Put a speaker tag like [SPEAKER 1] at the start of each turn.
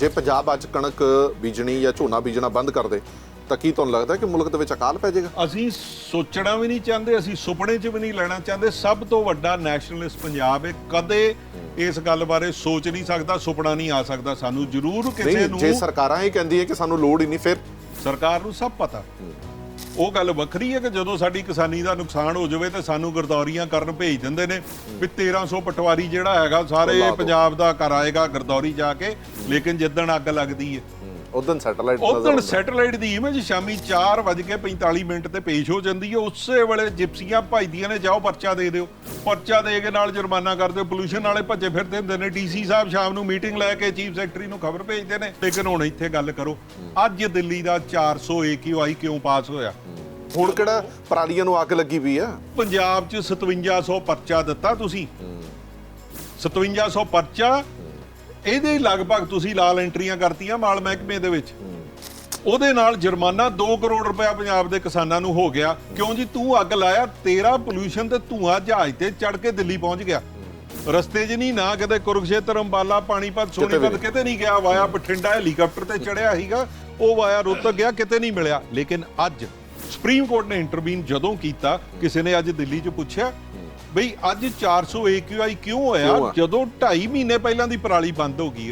[SPEAKER 1] ਜੇ ਪੰਜਾਬ ਅੱਜ ਕਣਕ ਬੀਜਣੀ ਜਾਂ ਝੋਨਾ ਬੀਜਣਾ ਬੰਦ ਕਰ ਦੇ ਤਾਂ ਕੀ ਤੁਹਾਨੂੰ ਲੱਗਦਾ ਕਿ ਮੁਲਕ ਦੇ ਵਿੱਚ ਅਕਾਲ ਪੈ ਜਾਏਗਾ?
[SPEAKER 2] ਅਸੀਂ ਸੋਚਣਾ ਵੀ ਨਹੀਂ ਚਾਹੁੰਦੇ ਅਸੀਂ ਸੁਪਨੇ 'ਚ ਵੀ ਨਹੀਂ ਲੈਣਾ ਚਾਹੁੰਦੇ। ਸਭ ਤੋਂ ਵੱਡਾ ਨੈਸ਼ਨਲਿਸਟ ਪੰਜਾਬ ਹੈ ਕਦੇ ਇਸ ਗੱਲ ਬਾਰੇ ਸੋਚ ਨਹੀਂ ਸਕਦਾ ਸੁਪਨਾ ਨਹੀਂ ਆ ਸਕਦਾ ਸਾਨੂੰ। ਜ਼ਰੂਰ ਕਿਸੇ ਨੂੰ
[SPEAKER 1] ਜੇ ਸਰਕਾਰਾਂ ਹੀ ਕਹਿੰਦੀ ਹੈ ਕਿ ਸਾਨੂੰ ਲੋੜ ਹੀ ਨਹੀਂ ਫਿਰ?
[SPEAKER 2] ਸਰਕਾਰ ਨੂੰ ਸਭ ਪਤਾ। ਉਹ ਗੱਲ ਵੱਖਰੀ ਹੈ ਕਿ ਜਦੋਂ ਸਾਡੀ ਕਿਸਾਨੀ ਦਾ ਨੁਕਸਾਨ ਹੋ ਜਾਵੇ ਤੇ ਸਾਨੂੰ ਗਰਦੌਰੀਆਂ ਕਰਨ ਭੇਜ ਦਿੰਦੇ ਨੇ ਵੀ 1300 ਪਟਵਾਰੀ ਜਿਹੜਾ ਹੈਗਾ ਸਾਰੇ। ਪੰਜਾਬ ਦਾ ਕਰਾਏਗਾ ਗਰਦੌਰੀ ਜਾ ਕੇ ਲੇਕਿਨ ਜਿੱਦਣ ਅੱਗ ਲੱਗਦੀ ਹੈ
[SPEAKER 1] ਉਦੋਂ ਸੈਟੇਲਾਈਟ
[SPEAKER 2] ਉਦੋਂ ਸੈਟੇਲਾਈਟ ਦੀ ਇਮੇਜ ਸ਼ਾਮੀ 4:45 ਮਿੰਟ ਤੇ ਪੇਸ਼ ਹੋ ਜਾਂਦੀ ਹੈ। ਉਸੇ ਵੇਲੇ ਜਿਪਸੀਆਂ ਭਜਦੀਆਂ ਨੇ ਜਾਓ ਪਰਚਾ ਦੇ ਦਿਓ। ਪਰਚਾ ਦੇ ਕੇ ਨਾਲ ਜੁਰਮਾਨਾ ਕਰ ਦਿਓ। ਪੋਲੂਸ਼ਨ ਵਾਲੇ ਭੱਜੇ ਫਿਰਦੇ ਹੁੰਦੇ ਨੇ। ਡੀਸੀ ਸਾਹਿਬ ਸ਼ਾਮ ਨੂੰ ਮੀਟਿੰਗ ਲੈ ਕੇ ਚੀਫ ਸੈਕਟਰੀ ਨੂੰ ਖਬਰ ਭੇਜਦੇ ਨੇ। ਲੇਕਿਨ ਹੁਣ ਇੱਥੇ ਗੱਲ ਕਰੋ। ਅੱਜ ਦਿੱਲੀ ਦਾ 400 AQI ਕਿਉਂ ਪਾਸ ਹੋਇਆ?
[SPEAKER 1] ਹੁਣ ਕਿਹੜਾ ਪਰਾਲੀਆਂ ਨੂੰ ਅੱਗ ਲੱਗੀ ਵੀ ਆ?
[SPEAKER 2] ਪੰਜਾਬ 'ਚ 5700 ਪਰਚਾ ਦਿੱਤਾ ਤੁਸੀਂ। 5700 ਪਰਚਾ ਇਹਦੇ ਲਗਭਗ ਤੁਸੀਂ ਲਾਲ ਐਂਟਰੀਆਂ ਕਰਤੀਆਂ ਮਾਲ ਮਹਿਕਮੇ ਦੇ ਵਿੱਚ। ਉਹਦੇ ਨਾਲ ਜੁਰਮਾਨਾ 2 ਕਰੋੜ ਰੁਪਇਆ ਪੰਜਾਬ ਦੇ ਕਿਸਾਨਾਂ ਨੂੰ ਹੋ ਗਿਆ। ਕਿਉਂ ਜੀ? ਤੂੰ ਅੱਗ ਲਾਇਆ ਤੇਰਾ ਪੋਲੂਸ਼ਨ ਤੇ ਧੂਆਂ ਜਹਾਜ਼ ਤੇ ਚੜ ਕੇ ਦਿੱਲੀ ਪਹੁੰਚ ਗਿਆ। ਰਸਤੇ 'ਚ ਨਹੀਂ ਨਾ ਕਿਤੇ ਕੁਰੂਕਸ਼ੇਤਰ ਅੰਬਾਲਾ ਪਾਣੀਪਤ ਸੋਨੀਪਤ। ਕਿਤੇ ਨਹੀਂ ਗਿਆ। ਵਾਇਆ ਬਠਿੰਡਾ ਹੈਲੀਕਾਪਟਰ ਤੇ ਚੜਿਆ ਸੀਗਾ। ਉਹ ਵਾਇਆ ਰੋਹਤਕ ਗਿਆ ਕਿਤੇ ਨਹੀਂ ਮਿਲਿਆ। ਲੇਕਿਨ ਅੱਜ ਸੁਪਰੀਮ ਕੋਰਟ ਨੇ ਇੰਟਰਵੀਨ ਜਦੋਂ ਕੀਤਾ ਕਿਸੇ ਨੇ ਅੱਜ ਦਿੱਲੀ 'ਚ ਪੁੱਛਿਆ। ਬਈ ਅੱਜ 400 AQI ਕਿਉਂ
[SPEAKER 1] ਕਿਉਂ
[SPEAKER 2] ਹੋਇਆ
[SPEAKER 1] ਆ?
[SPEAKER 2] ਜਦੋਂ 2.5 ਮਹੀਨੇ ਪਹਿਲਾਂ ਦੀ ਪਰਾਲੀ ਬੰਦ ਹੋ ਗਈ ਹੈ